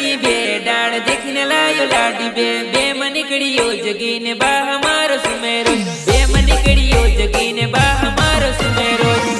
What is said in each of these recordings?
ની બે ડાળ દેખીને લાયો લાડી બે. બે માં નીકળ્યો જગીને, બા મારો સુમેરો. બે માં નીકળ્યો જગીને, બા મારો સુમેરો.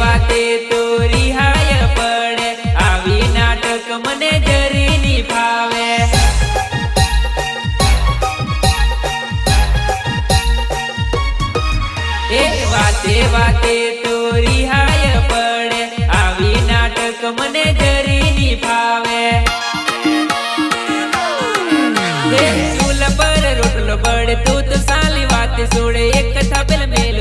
વાતે તો રિહાય પડે આવી નાટક મને જરી ની એક વાતે વાતે તો રિહાય પડે સાલી વાત સોડે એક થાબેલ મેલ.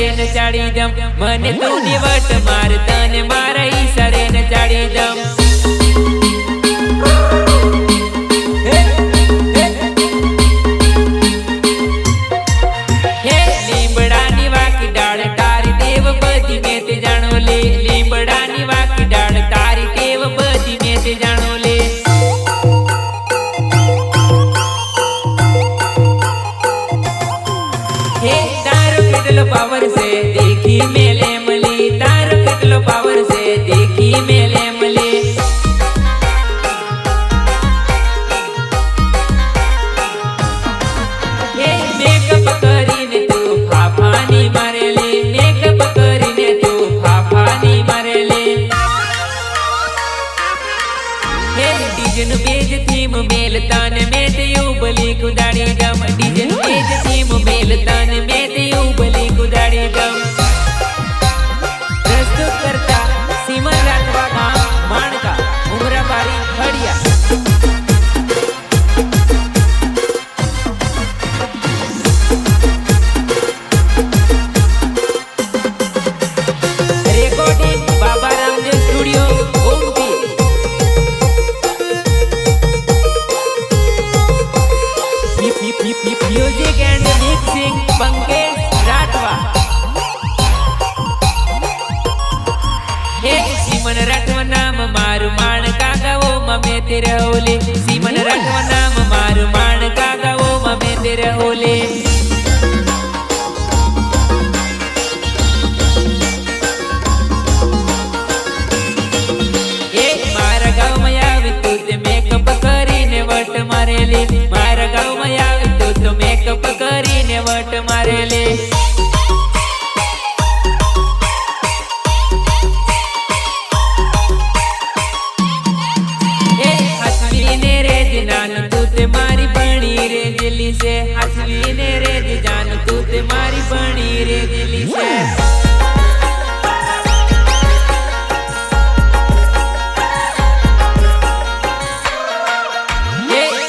ઈશારે ચાડી દમ. મને તું નિવટ માર તને મારા ઈશારે ને ચાડી દમ. દેખી મેલે બેજ થીમ મેલ તાને મેં તેયું બલી કુદાડી ગમ ડીજન બેજ થીમ મેલ તાને મેં તેયું બલી કુદાડી ગમ સીમન રાઠવા નામ મારું માણ કાગાઓ મમે તેરે ઓલે સીમન રાઠવા નામ મારું માણ કાગાઓ મમે તેરે ઓલે એ મારા તું તે મેકઅપ કરીને વટ મારેલી. મારા ગામમાં આવ્યું તું તો મેકઅપ કરીને વટ મારેલી. દિલી ને હસવીને રે જ તું તે મારી ભણી રે દિલી છે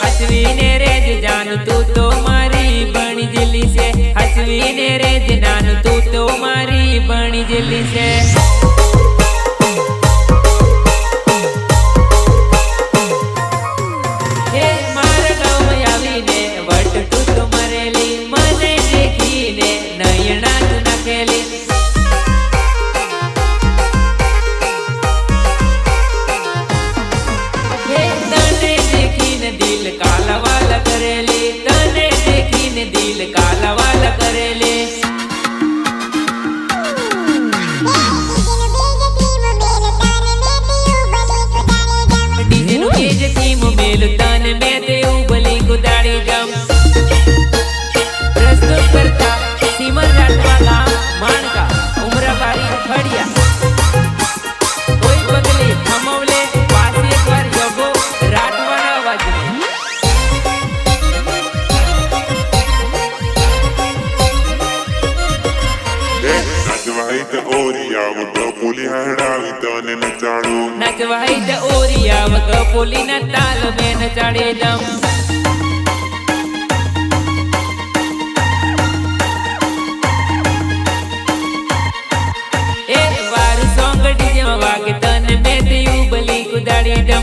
હસવીને રે જ જાનું તું તો મારી રે નાનું તું તો મારી ભણી જેલી છે. દેખીને દિલ ઓરિયા વગર પોલી હડાવી તને નચાડું. નચવાઈ દ ઓરિયા વગ પોલીના તાલ મે નચાડે દમ એ વારું સોંગ ડીજે માં વાગે તને તે ઉબલી કુદાડી દમ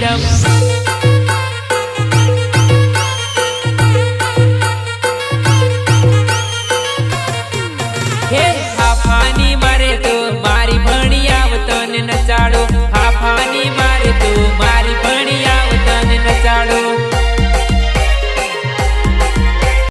કુદાડી